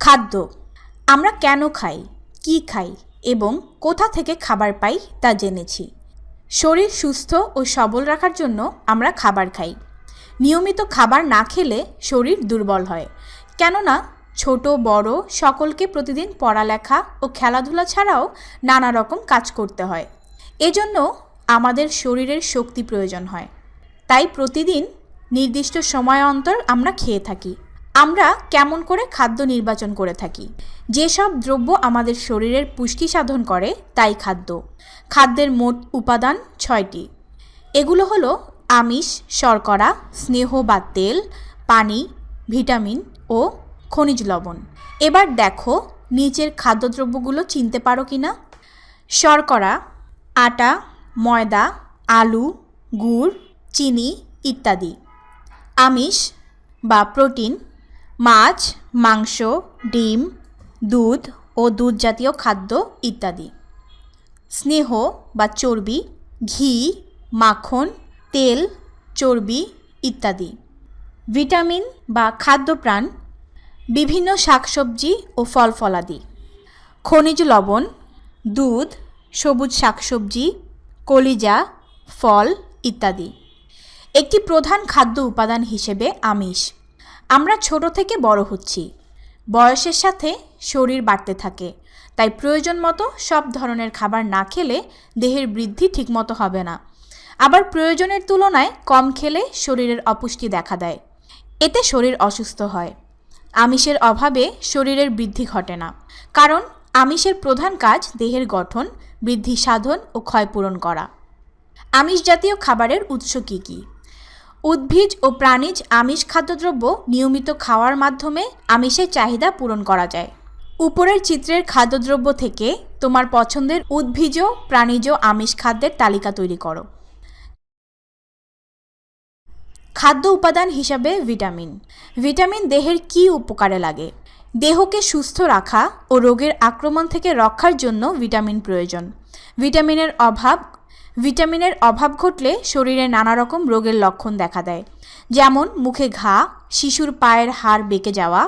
খাদ্য। আমরা কেন খাই, কি খাই এবং কোথা থেকে খাবার পাই তা জেনেছি। শরীর সুস্থ ও সবল রাখার জন্য আমরা খাবার খাই। নিয়মিত খাবার না খেলে শরীর দুর্বল হয়। কেননা ছোট, বড় সকলকে প্রতিদিন পড়ালেখা ও খেলাধুলা ছাড়াও নানা রকম কাজ করতে হয়। এজন্য আমাদের শরীরের শক্তি প্রয়োজন হয়। তাই প্রতিদিন নির্দিষ্ট সময় অন্তর আমরা খেয়ে থাকি। আমরা কেমন করে খাদ্য নির্বাচন করে থাকি? যেসব দ্রব্য আমাদের শরীরের পুষ্টি সাধন করে, তাই খাদ্য। খাদ্যের মোট উপাদান ছয়টি। এগুলো হলো আমিষ, শর্করা, স্নেহ বা তেল, পানি, ভিটামিন ও খনিজ লবণ। এবার দেখো নিচের খাদ্যদ্রব্যগুলো চিনতে পারো কি না? শর্করা, আটা, ময়দা, আলু, গুড়, চিনি ইত্যাদি। আমিষ বা প্রোটিন মাছ, মাংস, ডিম, দুধ ও দুধ জাতীয় খাদ্য ইত্যাদি। স্নেহ বা চর্বি, ঘি, মাখন, তেল, চর্বি ইত্যাদি। ভিটামিন বা খাদ্যপ্রাণ, বিভিন্ন শাকসবজি ও ফল ফলাদি খনিজ লবণ, দুধ, সবুজ শাকসবজি, কলিজা, ফল ইত্যাদি। একটি প্রধান খাদ্য উপাদান হিসেবে আমিষ। আমরা ছোট থেকে বড় হচ্ছি। বয়সের সাথে শরীর বাড়তে থাকে, তাই প্রয়োজন মতো সব ধরনের খাবার না খেলে দেহের বৃদ্ধি ঠিকমতো হবে না। আবার প্রয়োজনের তুলনায় কম খেলে শরীরের অপুষ্টি দেখা দেয়। এতে শরীর অসুস্থ হয়। আমিষের অভাবে শরীরের বৃদ্ধি ঘটে না। কারণ আমিষের প্রধান কাজ দেহের গঠন, বৃদ্ধি সাধন ও ক্ষয়পূরণ করা। আমিষ জাতীয় খাবারের উৎস কী কী? উদ্ভিজ ও প্রাণীজ আমিষ খাদ্যদ্রব্য নিয়মিত খাওয়ার মাধ্যমে আমিষের চাহিদা পূরণ করা যায়। উপরের চিত্রের খাদ্যদ্রব্য থেকে তোমার পছন্দের উদ্ভিজ প্রাণীজ আমিষ খাদ্যের তালিকা তৈরি করো। খাদ্য উপাদান হিসাবে ভিটামিন। ভিটামিন দেহের কী উপকারে লাগে? দেহকে সুস্থ রাখা ও রোগের আক্রমণ থেকে রক্ষার জন্য ভিটামিন প্রয়োজন। ভিটামিনের অভাব ভিটামিনের অভাব ঘটলে শরীরে নানা রকম রোগের লক্ষণ দেখা দেয়। যেমন মুখে ঘা, শিশুর পায়ের হাড় বেঁকে যাওয়া,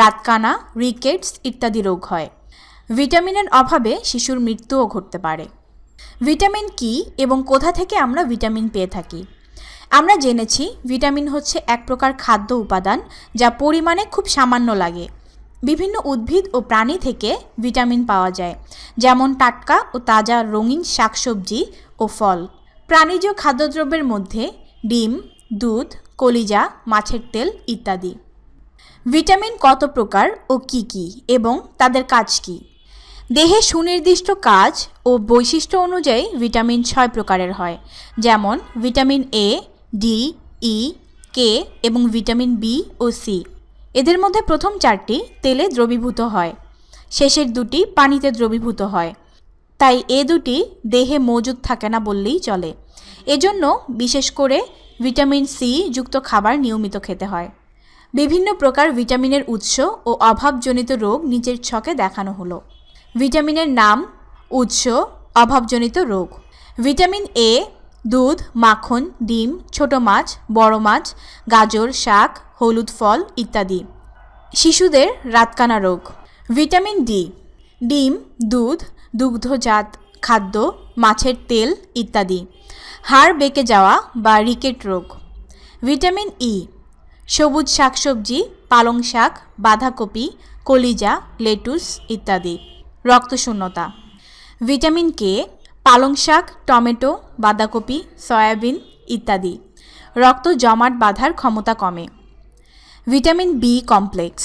রাতকানা, রিকেটস ইত্যাদি রোগ হয়। ভিটামিনের অভাবে শিশুর মৃত্যুও ঘটতে পারে। ভিটামিন কি এবং কোথা থেকে আমরা ভিটামিন পেয়ে থাকি? আমরা জেনেছি ভিটামিন হচ্ছে এক প্রকার খাদ্য উপাদান যা পরিমাণে খুব সামান্য লাগে। বিভিন্ন উদ্ভিদ ও প্রাণী থেকে ভিটামিন পাওয়া যায়, যেমন টাটকা ও তাজা রঙিন শাকসবজি ও ফল। প্রাণীজ খাদ্যদ্রব্যের মধ্যে ডিম, দুধ, কলিজা, মাছের তেল ইত্যাদি। ভিটামিন কত প্রকার ও কি কি এবং তাদের কাজ কি? দেহে সুনির্দিষ্ট কাজ ও বৈশিষ্ট্য অনুযায়ী ভিটামিন ছয় প্রকারের হয়, যেমন ভিটামিন এ ডি ই কে এবং ভিটামিন বি ও সি এদের মধ্যে প্রথম চারটি তেলে দ্রবীভূত হয়। শেষের দুটি পানিতে দ্রবীভূত হয়। তাই এ দুটি দেহে মজুদ থাকে না বললেই চলে। এজন্য বিশেষ করে ভিটামিন সি যুক্ত খাবার নিয়মিত খেতে হয়। বিভিন্ন প্রকার ভিটামিনের উৎস ও অভাবজনিত রোগ নিচের ছকে দেখানো হলো। ভিটামিনের নাম, উৎস, অভাবজনিত রোগ। ভিটামিন এ, দুধ, মাখন, ডিম, ছোট মাছ, বড় মাছ, গাজর, শাক, হলুদ ফল ইত্যাদি। শিশুদের রাতকানা রোগ। ভিটামিন ডি, ডিম, দুধ দুগ্ধজাত খাদ্য, মাছের তেল ইত্যাদি। হাড় বেঁকে যাওয়া বা রিকেট রোগ। ভিটামিন ই সবুজ শাকসবজি, পালং শাক, বাঁধাকপি, কলিজা, লেটুস ইত্যাদি। রক্তশূন্যতা ভিটামিন কে পালং শাক, টমেটো, বাঁধাকপি, সয়াবিন ইত্যাদি। রক্ত জমাট বাঁধার ক্ষমতা কমে। Vitamin B complex.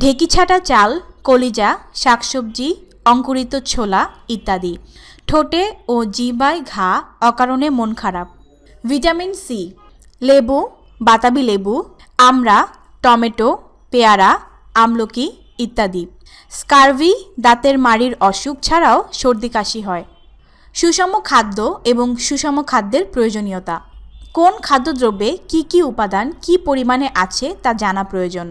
ঢেকি ছাটা চাল, কলিজা, শাকসবজি অঙ্কুরিত ছোলা ইত্যাদি। ঠোঁটে ও জিবায় ঘা, অকারণে মন খারাপ। ভিটামিন সি, লেবু, বাতাবি লেবু, আমড়া, টমেটো, পেয়ারা, আমলকি ইত্যাদি। স্কারভি দাঁতের মাড়ির অসুখ ছাড়াও সর্দি কাশি হয়। সুষম খাদ্য এবং সুষম খাদ্যের প্রয়োজনীয়তা। কোন খাদ্যদ্রব্যে কি কি উপাদান কি পরিমাণে আছে তা জানা প্রয়োজন।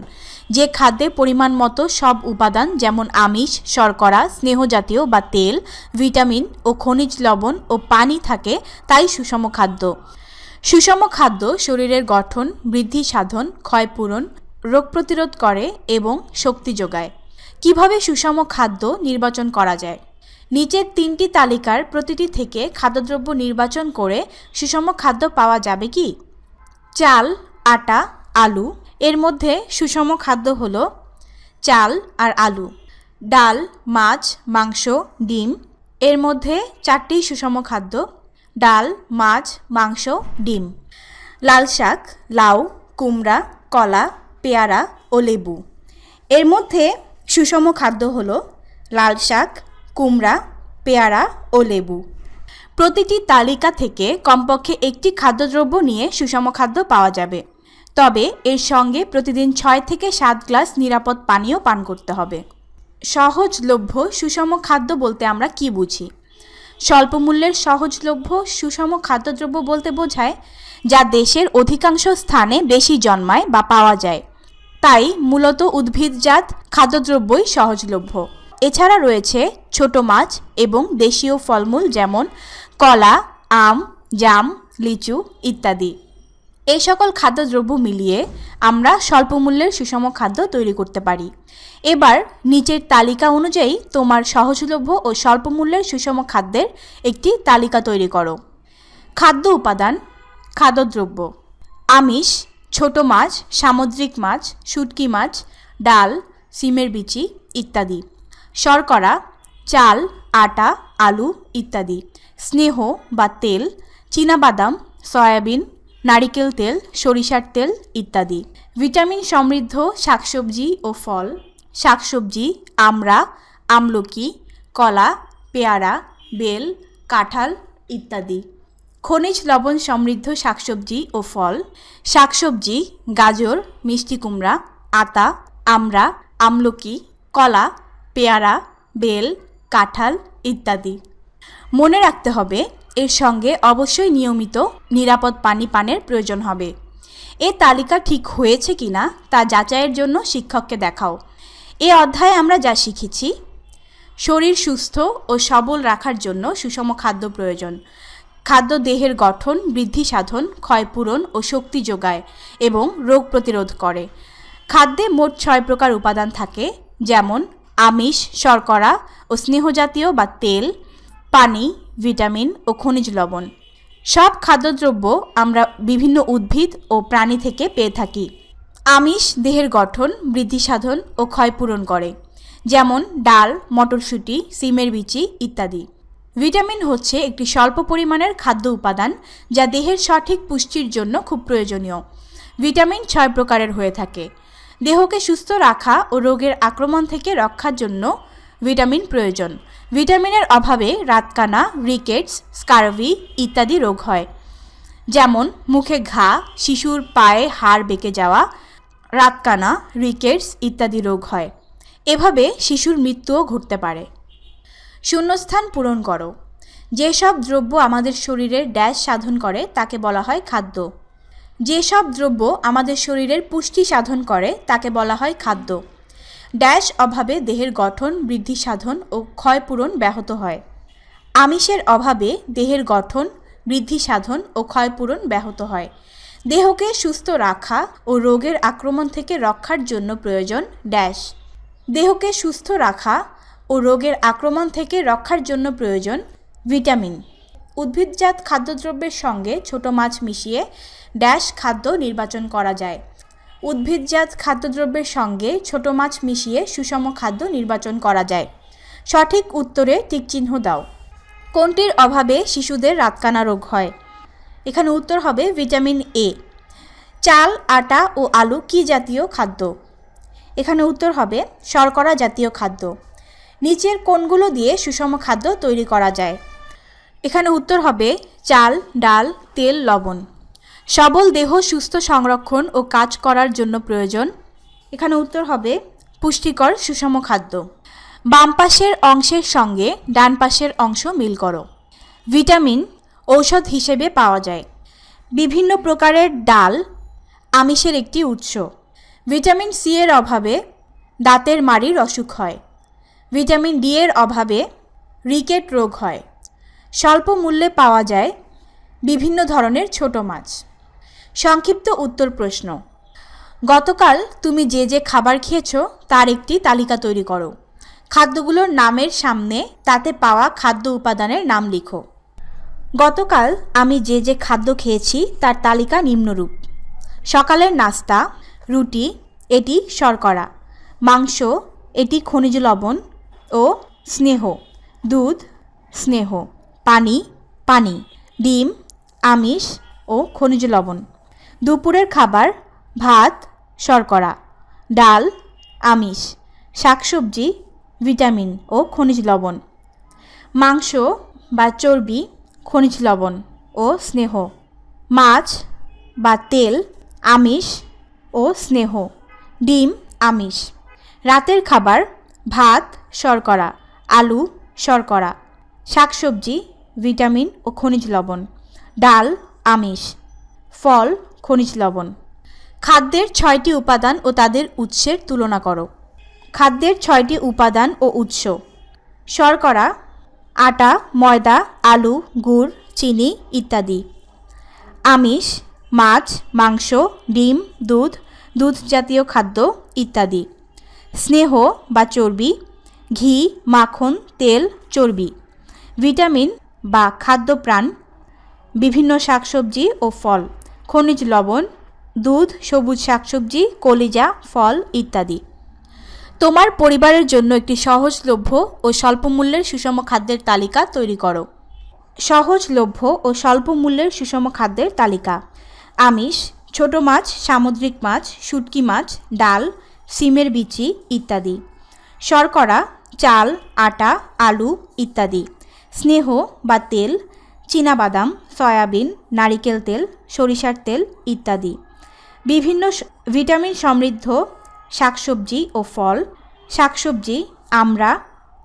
যে খাদ্যে পরিমাণ মতো সব উপাদান যেমন আমিষ, শর্করা স্নেহজাতীয় বা তেল, ভিটামিন ও খনিজ লবণ ও পানি থাকে, তাই সুষম খাদ্য। সুষম খাদ্য শরীরের গঠন, বৃদ্ধি সাধন, ক্ষয়পূরণ, রোগ প্রতিরোধ করে এবং শক্তি যোগায়। কীভাবে সুষম খাদ্য নির্বাচন করা যায়? নিচের তিনটি তালিকার প্রতিটি থেকে খাদ্যদ্রব্য নির্বাচন করে সুষম খাদ্য পাওয়া যাবে কি? চাল, আটা, আলু এর মধ্যে সুষম খাদ্য হল চাল আর আলু, ডাল, মাছ, মাংস, ডিম। এর মধ্যে চারটি সুষম খাদ্য, ডাল, মাছ, মাংস, ডিম। লাল শাক, লাউ, কুমড়া, কলা, পেয়ারা ও লেবু। এর মধ্যে সুষম খাদ্য হল লাল শাক, কুমড়া, পেয়ারা ও লেবু। প্রতিটি তালিকা থেকে কমপক্ষে একটি খাদ্যদ্রব্য নিয়ে সুষম খাদ্য পাওয়া যাবে। তবে এর সঙ্গে প্রতিদিন ছয় থেকে সাত গ্লাস নিরাপদ পানীয় পান করতে হবে। সহজলভ্য সুষম খাদ্য বলতে আমরা কি বুঝি? স্বল্পমূল্যের সহজলভ্য সুষম খাদ্যদ্রব্য বলতে বোঝায় যা দেশের অধিকাংশ স্থানে বেশি জন্মায় বা পাওয়া যায়। তাই মূলত উদ্ভিদজাত খাদ্যদ্রব্যই সহজলভ্য এছাড়া রয়েছে ছোট মাছ এবং দেশীয় ফলমূল যেমন কলা, আম, জাম, লিচু ইত্যাদি। এই সকল খাদ্যদ্রব্য মিলিয়ে আমরা স্বল্পমূল্যের সুষম খাদ্য তৈরি করতে পারি। এবার নিচের তালিকা অনুযায়ী তোমার সহজলভ্য ও স্বল্পমূল্যের সুষম খাদ্যের একটি তালিকা তৈরি করো। খাদ্য উপাদান, খাদ্যদ্রব্য। আমিষ, ছোট মাছ, সামুদ্রিক মাছ, শুটকি মাছ, ডাল, সিমের বিচি ইত্যাদি। শর্করা, চাল, আটা, আলু ইত্যাদি। স্নেহ বা তেল, চীনাবাদাম, সয়াবিন নারিকেল তেল, সরিষার তেল ইত্যাদি। ভিটামিন সমৃদ্ধ শাকসবজি ও ফল, শাকসবজি, আমড়া, আমলকি, কলা, পেয়ারা, বেল, কাঁঠাল ইত্যাদি। খনিজ লবণ সমৃদ্ধ শাকসবজি ও ফল, শাকসবজি, গাজর, মিষ্টি কুমড়া, আতা, আমড়া, আমলকি, কলা, পেয়ারা, বেল, কাঁঠাল ইত্যাদি। মনে রাখতে হবে এর সঙ্গে অবশ্যই নিয়মিত নিরাপদ পানি পানের প্রয়োজন হবে। এ তালিকা ঠিক হয়েছে কিনা তা যাচাইয়ের জন্য শিক্ষককে দেখাও। এ অধ্যায়ে আমরা যা শিখেছি, শরীর সুস্থ ও সবল রাখার জন্য সুষম খাদ্য প্রয়োজন। খাদ্য দেহের গঠন, বৃদ্ধি সাধন ক্ষয়পূরণ ও শক্তি যোগায় এবং রোগ প্রতিরোধ করে। খাদ্যে মোট ছয় প্রকার উপাদান থাকে, যেমন আমিষ, শর্করা ও স্নেহজাতীয় বা তেল, পানি ভিটামিন ও খনিজ লবণ। সব খাদ্যদ্রব্য আমরা বিভিন্ন উদ্ভিদ ও প্রাণী থেকে পেয়ে থাকি। আমিষ দেহের গঠন বৃদ্ধি সাধন ও ক্ষয়পূরণ করে, যেমন ডাল, মটরশুঁটি, সিমের বিচি ইত্যাদি। ভিটামিন হচ্ছে একটি স্বল্প পরিমাণের খাদ্য উপাদান যা দেহের সঠিক পুষ্টির জন্য খুব প্রয়োজনীয়। ভিটামিন ছয় প্রকারের হয়ে থাকে। দেহকে সুস্থ রাখা ও রোগের আক্রমণ থেকে রক্ষার জন্য ভিটামিন প্রয়োজন। ভিটামিনের অভাবে রাতকানা, রিকেটস, স্কারভি ইত্যাদি রোগ হয়। যেমন মুখে ঘা, শিশুর পায়ে হাড় বেঁকে যাওয়া, রাতকানা, রিকেটস ইত্যাদি রোগ হয়। এভাবে শিশুর মৃত্যুও ঘটতে পারে। শূন্যস্থান পূরণ করো। যেসব দ্রব্য আমাদের শরীরের ড্যাশ সাধন করে, তাকে বলা হয় খাদ্য। যেসব দ্রব্য আমাদের শরীরের পুষ্টি সাধন করে, তাকে বলা হয় খাদ্য। ড্যাশ অভাবে দেহের গঠন বৃদ্ধি সাধন ও ক্ষয়পূরণ ব্যাহত হয়। আমিষের অভাবে দেহের গঠন বৃদ্ধি সাধন ও ক্ষয়পূরণ ব্যাহত হয়। দেহকে সুস্থ রাখা ও রোগের আক্রমণ থেকে রক্ষার জন্য প্রয়োজন ড্যাশ। দেহকে সুস্থ রাখা ও রোগের আক্রমণ থেকে রক্ষার জন্য প্রয়োজন ভিটামিন। উদ্ভিদজাত খাদ্যদ্রব্যের সঙ্গে ছোট মাছ মিশিয়ে ড্যাশ খাদ্য নির্বাচন করা যায়। উদ্ভিদজাত খাদ্যদ্রব্যের সঙ্গে ছোট মাছ মিশিয়ে সুষম খাদ্য নির্বাচন করা যায়। সঠিক উত্তরে টিকচিহ্ন দাও। কোনটির অভাবে শিশুদের রাতকানা রোগ হয়? এখানে উত্তর হবে ভিটামিন এ চাল, আটা ও আলু কি জাতীয় খাদ্য? এখানে উত্তর হবে শর্করা জাতীয় খাদ্য। নিচের কোনগুলো দিয়ে সুষম খাদ্য তৈরি করা যায়? এখানে উত্তর হবে চাল, ডাল, তেল, লবণ। সবল দেহ সুস্থ সংরক্ষণ ও কাজ করার জন্য প্রয়োজন। এখানে উত্তর হবে পুষ্টিকর সুষম খাদ্য। বাম পাশের অংশের সঙ্গে ডান পাশের অংশ মিল করো। ভিটামিন, ঔষধ হিসেবে পাওয়া যায়। বিভিন্ন প্রকারের ডাল আমিষের একটি উৎস। ভিটামিন সি এর অভাবে দাঁতের মাড়ির অসুখ হয়। ভিটামিন ডি এর অভাবে রিকেট রোগ হয়। স্বল্প মূল্যে পাওয়া যায় বিভিন্ন ধরনের ছোট মাছ। সংক্ষিপ্ত উত্তর প্রশ্ন। গতকাল তুমি যে যে খাবার খেয়েছো, তার একটি তালিকা তৈরি করো। খাদ্যগুলোর নামের সামনে তাতে পাওয়া খাদ্য উপাদানের নাম লিখো। গতকাল আমি যে যে খাদ্য খেয়েছি, তার তালিকা নিম্নরূপ। সকালের নাস্তা, রুটি, এটি শর্করা। মাংস, এটি খনিজ লবণ ও স্নেহ। দুধ, স্নেহ। পানি পানি। ডিম, আমিষ ও খনিজ লবণ। দুপুরের খাবার, ভাত, শর্করা, ডাল, আমিষ, শাকসবজি, ভিটামিন ও খনিজ লবণ, মাংস বা চর্বি, খনিজ লবণ ও স্নেহ, মাছ বা তেল, আমিষ ও স্নেহ, ডিম, আমিষ, রাতের খাবার, ভাত, শর্করা, আলু, শর্করা, শাকসবজি, ভিটামিন ও খনিজ লবণ, ডাল, আমিষ, ফল খনিজ লবণ। খাদ্যের ছয়টি উপাদান ও তাদের উৎসের তুলনা করো। খাদ্যের ছয়টি উপাদান ও উৎস। শর্করা, আটা, ময়দা, আলু, গুড়, চিনি ইত্যাদি। আমিষ, মাছ, মাংস, ডিম, দুধ দুধ জাতীয় খাদ্য ইত্যাদি। স্নেহ বা চর্বি, ঘি, মাখন, তেল, চর্বি। ভিটামিন বা খাদ্যপ্রাণ, বিভিন্ন শাকসবজি ও ফল। খনিজ লবণ, দুধ, সবুজ শাকসবজি, কলিজা, ফল ইত্যাদি। তোমার পরিবারের জন্য একটি সহজলভ্য ও স্বল্পমূল্যের সুষম খাদ্যের তালিকা তৈরি করো। সহজলভ্য ও স্বল্প মূল্যের সুষম খাদ্যের তালিকা। আমিষ, ছোট মাছ, সামুদ্রিক মাছ, শুটকি মাছ, ডাল, সিমের বিচি ইত্যাদি। শর্করা, চাল, আটা, আলু ইত্যাদি। স্নেহ বা তেল চীনাবাদাম, সয়াবিন, নারিকেল তেল, সরিষার তেল ইত্যাদি। বিভিন্ন ভিটামিন সমৃদ্ধ শাকসবজি ও ফল, শাকসবজি, আমড়া,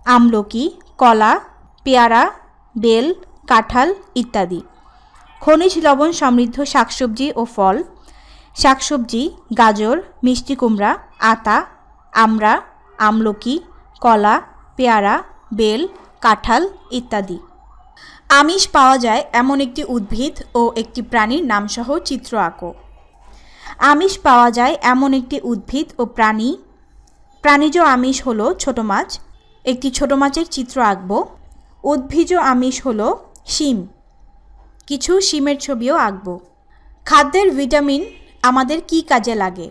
আমলকি, কলা, পেয়ারা, বেল, কাঁঠাল ইত্যাদি। খনিজ লবণ সমৃদ্ধ শাকসবজি ও ফল, শাকসবজি, গাজর, মিষ্টি কুমড়া, আতা, আমড়া, আমলকি, কলা, পেয়ারা, বেল, কাঁঠাল ইত্যাদি। আমিষ পাওয়া যায় এমন একটি উদ্ভিদ ও একটি প্রাণীর নামসহ চিত্র আঁকো আমিষ পাওয়া যায় এমন একটি উদ্ভিদ ও প্রাণী। প্রাণীজ আমিষ হলো ছোট মাছ, একটি ছোট মাছের চিত্র আঁকব। উদ্ভিজ আমিষ হলো শিম। কিছু শিমের ছবিও আঁকব। খাদ্যের ভিটামিন আমাদের কি কাজে লাগে?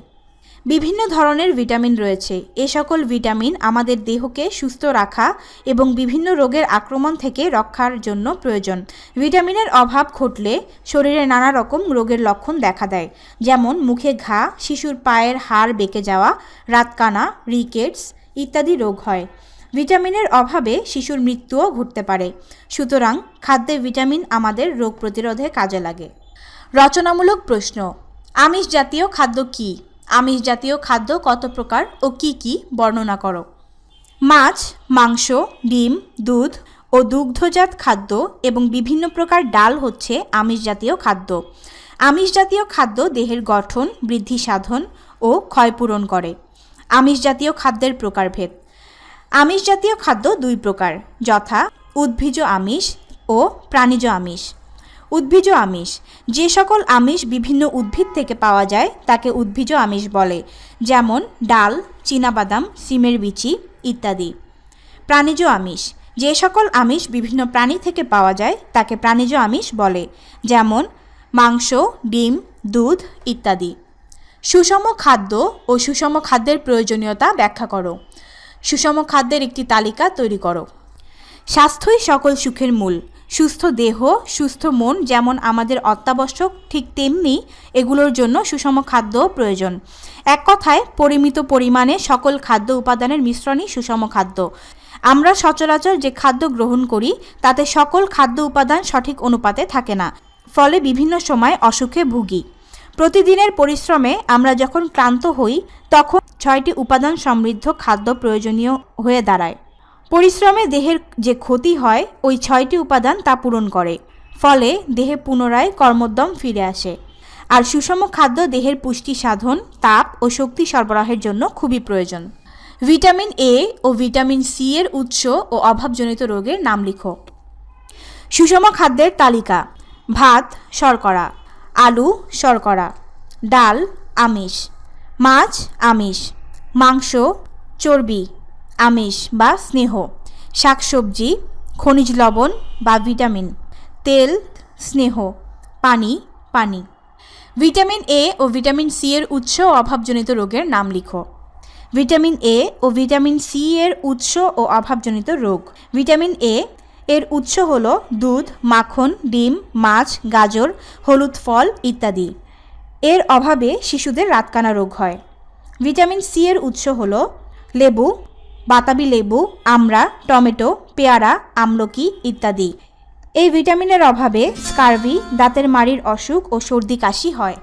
বিভিন্ন ধরনের ভিটামিন রয়েছে। এ সকল ভিটামিন আমাদের দেহকে সুস্থ রাখা এবং বিভিন্ন রোগের আক্রমণ থেকে রক্ষার জন্য প্রয়োজন। ভিটামিনের অভাব ঘটলে শরীরে নানা রকম রোগের লক্ষণ দেখা দেয়। যেমন মুখে ঘা, শিশুর পায়ের হাড় বেঁকে যাওয়া, রাতকানা, রিকেটস ইত্যাদি রোগ হয়। ভিটামিনের অভাবে শিশুর মৃত্যুও ঘটতে পারে। সুতরাং খাদ্যে ভিটামিন আমাদের রোগ প্রতিরোধে কাজে লাগে। রচনামূলক প্রশ্ন আমিষ জাতীয় খাদ্য কি? আমিষ জাতীয় খাদ্য কত প্রকার ও কি কি বর্ণনা করো? মাছ, মাংস, ডিম, দুধ ও দুগ্ধজাত খাদ্য এবং বিভিন্ন প্রকার ডাল হচ্ছে আমিষ জাতীয় খাদ্য। আমিষ জাতীয় খাদ্য দেহের গঠন, বৃদ্ধি সাধন ও ক্ষয়পূরণ করে। আমিষ জাতীয় খাদ্যের প্রকারভেদ। আমিষ জাতীয় খাদ্য দুই প্রকার, যথা উদ্ভিজ আমিষ ও প্রাণীজ আমিষ। উদ্ভিজ আমিষ। যে সকল আমিষ বিভিন্ন উদ্ভিদ থেকে পাওয়া যায়, তাকে উদ্ভিজ আমিষ বলে, যেমন ডাল, চীনাবাদাম, সিমের বিচি ইত্যাদি। প্রাণীজ আমিষ। যে সকল আমিষ বিভিন্ন প্রাণী থেকে পাওয়া যায়, তাকে প্রাণীজ আমিষ বলে, যেমন মাংস, ডিম, দুধ ইত্যাদি। সুষম খাদ্য ও সুষম খাদ্যের প্রয়োজনীয়তা ব্যাখ্যা করো। সুষম খাদ্যের একটি তালিকা তৈরি করো। স্বাস্থ্যই সকল সুখের মূল। সুস্থ দেহ, সুস্থ মন যেমন আমাদের অত্যাবশ্যক, ঠিক তেমনি এগুলোর জন্য সুষম খাদ্য প্রয়োজন। এক কথায়, পরিমিত পরিমাণে সকল খাদ্য উপাদানের মিশ্রণই সুষম খাদ্য। আমরা সচরাচর যে খাদ্য গ্রহণ করি, তাতে সকল খাদ্য উপাদান সঠিক অনুপাতে থাকে না, ফলে বিভিন্ন সময় অসুখে ভুগি। প্রতিদিনের পরিশ্রমে আমরা যখন ক্লান্ত হই, তখন ছয়টি উপাদান সমৃদ্ধ খাদ্য প্রয়োজনীয় হয়ে দাঁড়ায়। পরিশ্রমে দেহের যে ক্ষতি হয়, ওই ছয়টি উপাদান তা পূরণ করে। ফলে দেহে পুনরায় কর্মোদ্যম ফিরে আসে। আর সুষম খাদ্য দেহের পুষ্টি সাধন, তাপ ও শক্তি সরবরাহের জন্য খুবই প্রয়োজন। ভিটামিন এ ও ভিটামিন সি এর উৎস ও অভাবজনিত রোগের নাম লিখো। সুষম খাদ্যের তালিকা, ভাত, শর্করা, আলু, শর্করা, ডাল, আমিষ, মাছ, আমিষ, মাংস, চর্বি আমিষ বা স্নেহ, শাকসবজি, খনিজ লবণ বা ভিটামিন, তেল, স্নেহ, পানি পানি। ভিটামিন এ ও ভিটামিন সি এর উৎস ও অভাবজনিত রোগের নাম লিখো। ভিটামিন এ ও ভিটামিন সি এর উৎস ও অভাবজনিত রোগ। ভিটামিন এ এর উৎস হল দুধ, মাখন, ডিম, মাছ, গাজর, হলুদ ফল ইত্যাদি। এর অভাবে শিশুদের রাতকানা রোগ হয়। ভিটামিন সি এর উৎস হল লেবু বাতাবি লেবু, আমড়া, টমেটো, পেয়ারা, আমলকি ইত্যাদি। এই ভিটামিনের অভাবে স্কারভি, দাঁতের মাড়ির অসুখ ও সর্দি কাশি হয়।